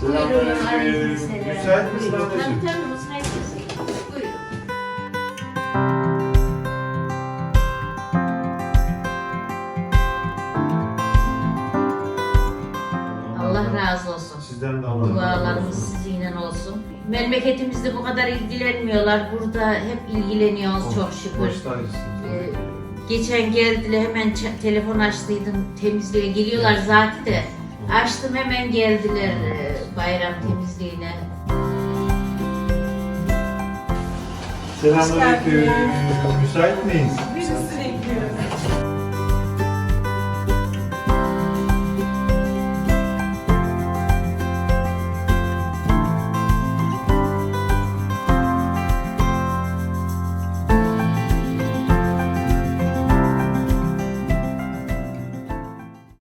Selamünaleyküm. Müsait misin Buyurun. ablacığım? Tabii tabii müsaitiz. Buyurun. Allah razı olsun. Sizden de Allah Dualarımız sizinle olsun. Memleketimizde bu kadar ilgilenmiyorlar. Burada hep ilgileniyoruz çok şükür. Ee, geçen geldiler hemen ç- telefon açtıydım temizliğe geliyorlar zaten de. Açtım hemen geldiler e, bayram temizliğine. Selamünaleyküm. Müsait miyiz? Birisini bekliyorum.